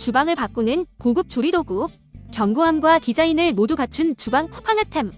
주방을 바꾸는 고급 조리도구, 견고함과 디자인을 모두 갖춘 주방 쿠팡아템.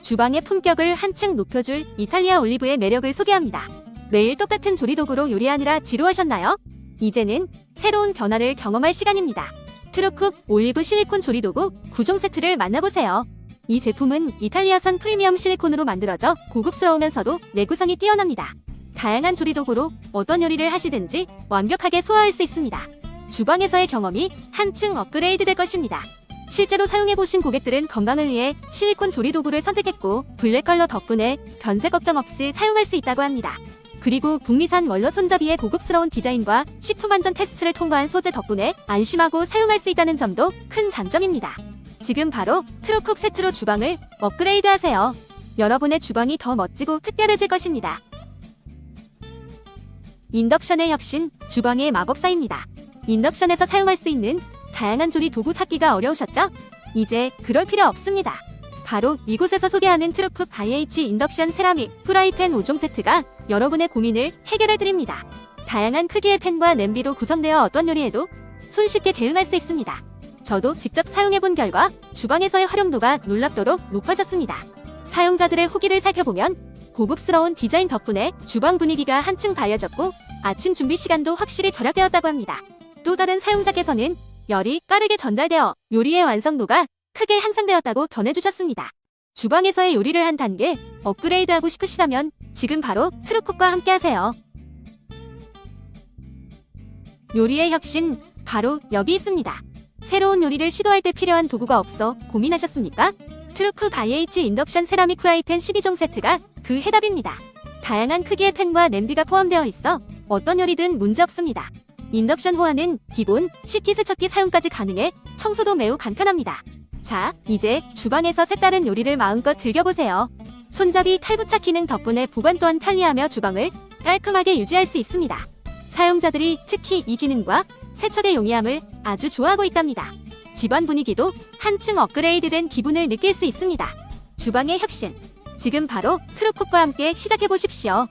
주방의 품격을 한층 높여줄 이탈리아 올리브의 매력을 소개합니다. 매일 똑같은 조리도구로 요리하느라 지루하셨나요? 이제는 새로운 변화를 경험할 시간입니다. 트루쿡 올리브 실리콘 조리도구 9종 세트를 만나보세요. 이 제품은 이탈리아산 프리미엄 실리콘으로 만들어져 고급스러우면서도 내구성이 뛰어납니다. 다양한 조리 도구로 어떤 요리를 하시든지 완벽하게 소화할 수 있습니다. 주방에서의 경험이 한층 업그레이드 될 것입니다. 실제로 사용해보신 고객들은 건강을 위해 실리콘 조리 도구를 선택했고 블랙 컬러 덕분에 변색 걱정 없이 사용할 수 있다고 합니다. 그리고 북미산 원로 손잡이의 고급스러운 디자인과 식품 안전 테스트를 통과한 소재 덕분에 안심하고 사용할 수 있다는 점도 큰 장점입니다. 지금 바로 트루쿡 세트로 주방을 업그레이드 하세요. 여러분의 주방이 더 멋지고 특별해질 것입니다. 인덕션의 혁신, 주방의 마법사입니다. 인덕션에서 사용할 수 있는 다양한 조리 도구 찾기가 어려우셨죠? 이제 그럴 필요 없습니다. 바로 이곳에서 소개하는 트루쿡 IH 인덕션 세라믹 프라이팬 5종 세트가 여러분의 고민을 해결해 드립니다. 다양한 크기의 팬과 냄비로 구성되어 어떤 요리에도 손쉽게 대응할 수 있습니다. 저도 직접 사용해 본 결과 주방에서의 활용도가 놀랍도록 높아졌습니다. 사용자들의 후기를 살펴보면 고급스러운 디자인 덕분에 주방 분위기가 한층 밝아졌고 아침 준비 시간도 확실히 절약되었다고 합니다. 또 다른 사용자께서는 열이 빠르게 전달되어 요리의 완성도가 크게 향상되었다고 전해주셨습니다. 주방에서의 요리를 한 단계 업그레이드하고 싶으시다면 지금 바로 트루쿡과 함께하세요. 요리의 혁신 바로 여기 있습니다. 새로운 요리를 시도할 때 필요한 도구가 없어 고민하셨습니까? 트루쿡 IH 인덕션 세라믹 프라이팬 12종 세트가 그 해답입니다. 다양한 크기의 팬과 냄비가 포함되어 있어 어떤 요리든 문제 없습니다. 인덕션 호환은 기본, 식기 세척기 사용까지 가능해 청소도 매우 간편합니다. 자, 이제 주방에서 색다른 요리를 마음껏 즐겨보세요. 손잡이 탈부착 기능 덕분에 보관 또한 편리하며 주방을 깔끔하게 유지할 수 있습니다. 사용자들이 특히 이 기능과 세척의 용이함을 아주 좋아하고 있답니다. 집안 분위기도 한층 업그레이드된 기분을 느낄 수 있습니다. 주방의 혁신. 지금 바로 트루쿡과 함께 시작해 보십시오.